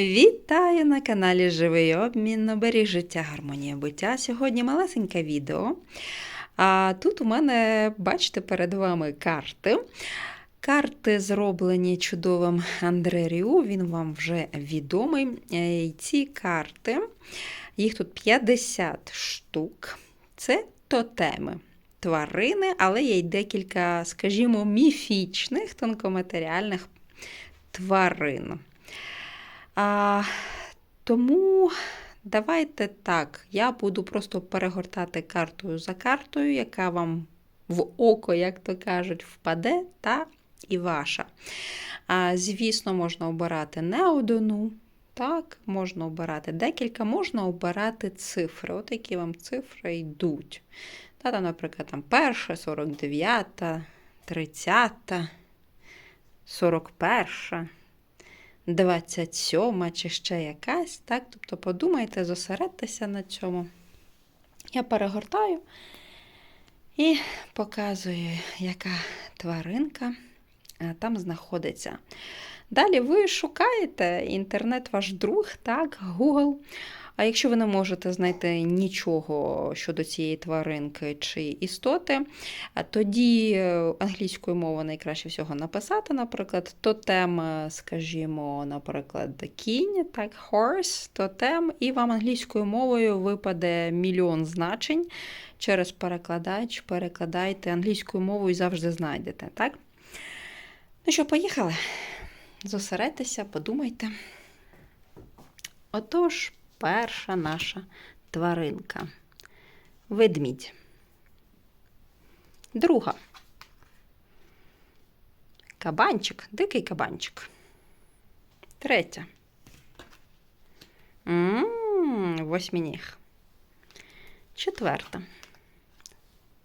Вітаю на каналі Живий обмін. Оберіг життя, гармонія буття. Сьогодні малесеньке відео. А тут у мене, бачите, перед вами карти. Карти зроблені чудовим Андре Ріу, він вам вже відомий. Е, і Ці карти, їх тут 50 штук. Це тотеми. Тварини, але є й декілька, скажімо, міфічних тонкоматеріальних тварин. А, тому давайте так, я буду просто перегортати картою за картою, яка вам в око, як то кажуть, впаде, та і ваша. А, звісно, можна обирати не одну, так, можна обирати декілька, можна обирати цифри. От які вам цифри йдуть. Та, наприклад, там перша, 49, 30, 41. 27 чи ще якась. так? Тобто подумайте, зосередьтеся на цьому. Я перегортаю і показую, яка тваринка е, там знаходиться. Далі ви шукаєте інтернет ваш друг, так, Google. А якщо ви не можете знайти нічого щодо цієї тваринки чи істоти, тоді е, англійською мовою найкраще всього написати, наприклад, тотем, е, скажімо, наприклад, кінь, так, horse, тотем, і вам англійською мовою випаде мільйон значень через перекладач, перекладайте англійською мовою і завжди знайдете. так? Ну що, поїхали? Зосередьтеся, подумайте. Отож, перша наша тваринка. Ведмідь. Друга. Кабанчик, дикий кабанчик. Третя. Восьмініг. Четверта.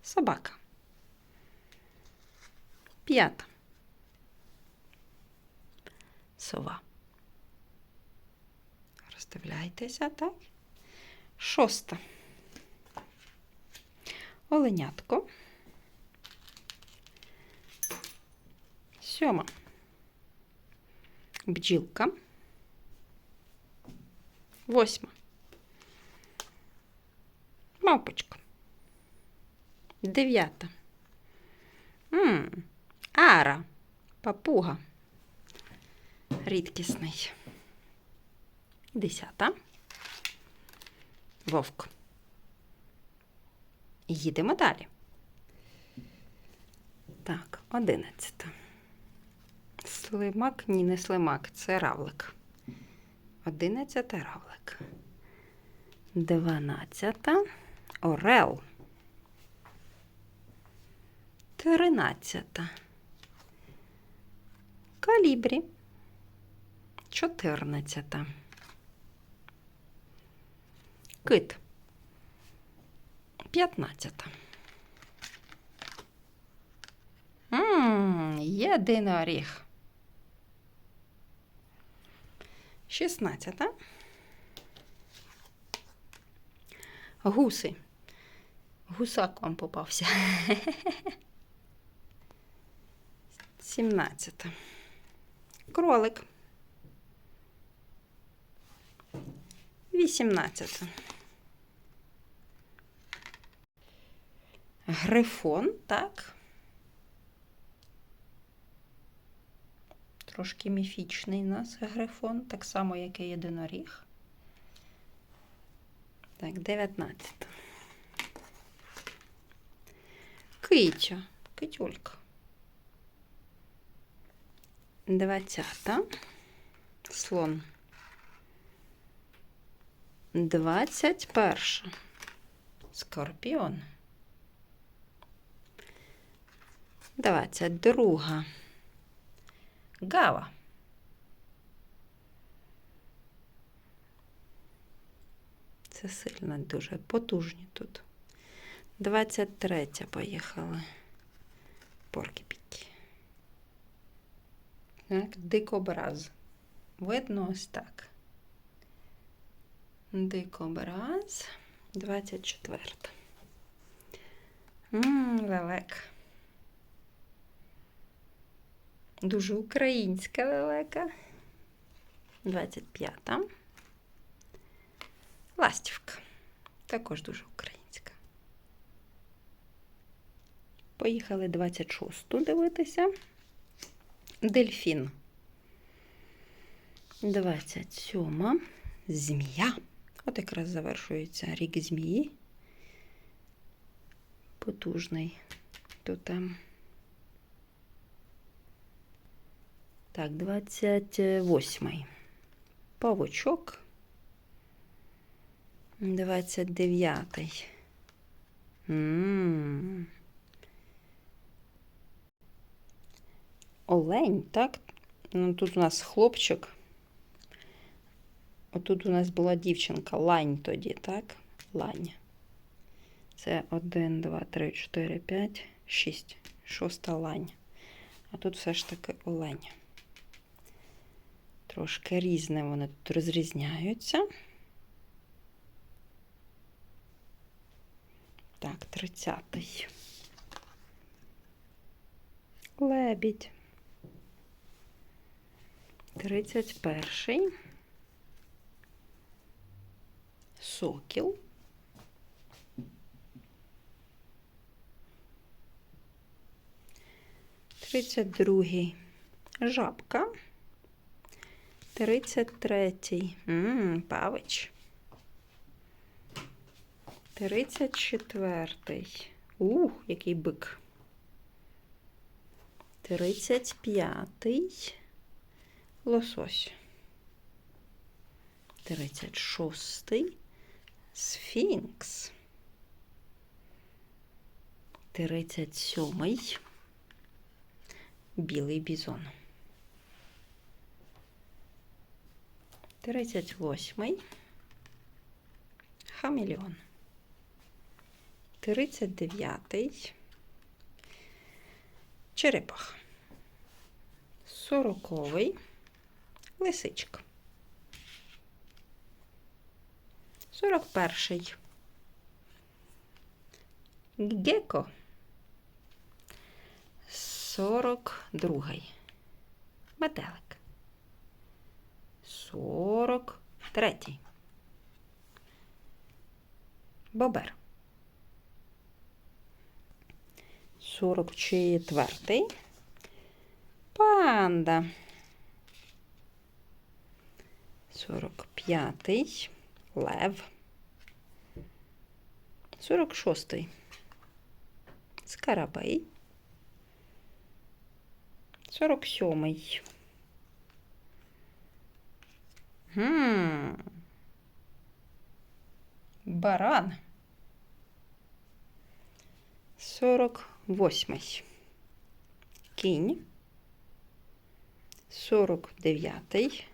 Собака. П'ята. Сова. Роздивляйтеся, так? Шоста. Оленятко. Сьома. Бджілка. Восьма. Мавпочка. Дев'ята. Ара. Папуга. Рідкісний. Десята. Вовк. Їдемо далі. Так, одинадцята. Слимак, ні, не слимак, це равлик. Одинадцята равлик. Дванадцята. Орел. Тринадцята. Калібрі. Чотирнадцята. Кит. П'ятнадцята. Ммм, єдиноріг. Шістнадцята. Гуси. Гусак вам попався. Сімнадцята. Кролик. Вісімнадцята. Грифон, так. Трошки міфічний у нас грифон, так само, як і єдиноріг. Так, 19. Китя, китюлька. 20. Слон. 21. Скорпіон. 22. Гава. Це сильно дуже потужні тут. 23 поїхали. Поркіпіки. Так, дикобраз. Видно ось так. Дикобраз. 24. Ммм, лелек. Дуже українська лелека. 25. Ластівка. Також дуже українська. Поїхали 26-ту дивитися. Дельфін. 27. Змія. От якраз завершується рік змії. Потужний. Тут там. Так, 28. Павучок. 29. М. Олень, так? Ну, тут у нас хлопчик. Отут у нас була дівчинка, лань тоді, так? Лань. Це 1, 2, 3, 4, 5, 6. Шоста лань. А тут все ж таки олень. Трошки різне вони тут розрізняються. Так, 30-й. Лебідь. 31-й. Сокіл. Тридцять другий жабка. Тридцять третій. М, Павич. Тридцять четвертий. Ух, який бик. Тридцять п'ятий. Лосось. Тридцять шостий. Сфінкс. Тридцять сьомий. Білий бізон. Тридцять восьмий. Хамелеон. Тридцять дев'ятий. Черепах. Сороковий. Лисичка. Сорок перший. Геко. Сорок другий. Метелик. 43. Бобер. 44. Панда. 45. Лев. 46. Скарабей. 47. Хм. Баран. 48. Кінь. 49.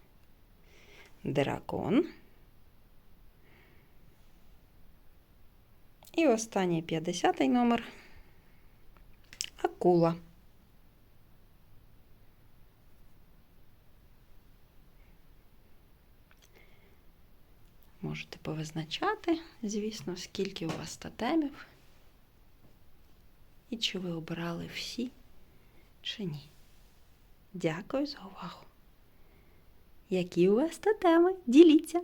Дракон. І останній 50 номер. Акула. Можете повизначати, звісно, скільки у вас тотемів. І чи ви обирали всі, чи ні. Дякую за увагу. Які у вас тотеми? Діліться!